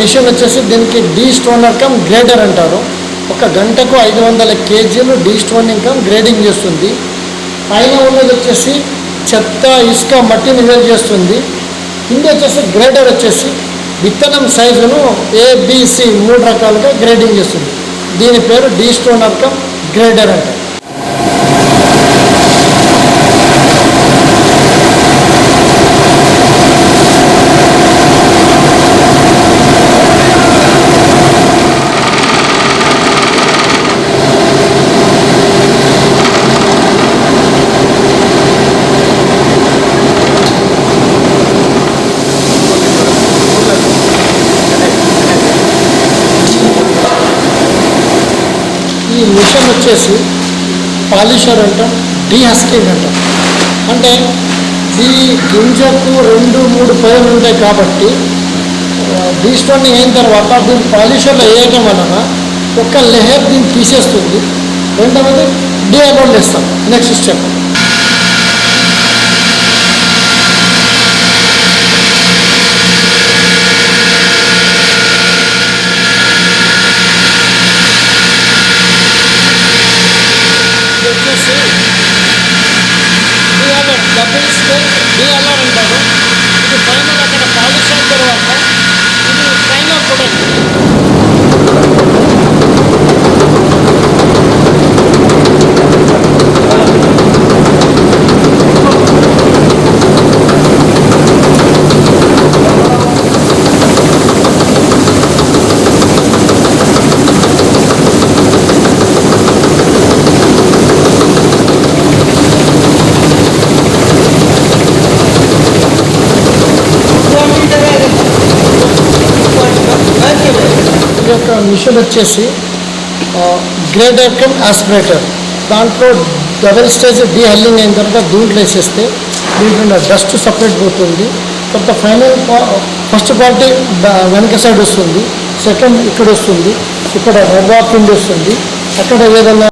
Machine వచ్చేసి దీనికి D stoner come grader అంటారు. ఒక గంటకు ఐదు వందల కేజీలు డీ స్టోనింగ్ కమ్ గ్రేడింగ్ చేస్తుంది. పైన ఉన్నది వచ్చేసి చెత్త ఇసుక మట్టిని వేరు చేస్తుంది. కింద వచ్చేసి గ్రేడర్ వచ్చేసి విత్తనం సైజును ఏబిసి మూడు రకాలుగా గ్రేడింగ్ చేస్తుంది. దీని పేరు డీ స్టోనర్ కమ్ గ్రేడర్ అంటారు. ఈ మిషన్ వచ్చేసి పాలిషర్ అంటాం డీహస్కింగ్ అంటాం. అంటే ఈ గింజకు రెండు మూడు పైలు ఉంటాయి కాబట్టి డీస్టోనింగ్ అయిన తర్వాత దీన్ని పాలిషర్లో వేయటం వలన ఒక లెహర్ దీన్ని తీసేస్తుంది. రెండవది డిఅబౌండ్ వేస్తాం నెక్స్ట్ స్టెప్. ఇది వచ్చేసి డిఆర్ఆర్ డబుల్ స్టేర్ డిఆర్ఆర్ అంటారు ఇది ఫైనల్ అక్కడ పాలిష్ అయిన తర్వాత ఇది ఫైనల్ ప్రొడక్ట్ ఈ యొక్క మిషన్ వచ్చేసి గ్రేటర్ కమ్ ఆస్పిరేటర్ దాంట్లో డబల్ స్టేజ్ డీహల్లింగ్ అయిన తర్వాత దీంట్లో వేసేస్తే దీంట్లో డస్ట్ సపరేట్ పోతుంది. కొంత ఫైనల్ ఫస్ట్ క్వాలిటీ వెనక సైడ్ వస్తుంది. సెకండ్ ఇక్కడ వస్తుంది. ఇక్కడ రవ్వ పిండి వస్తుంది. అక్కడ ఏదైనా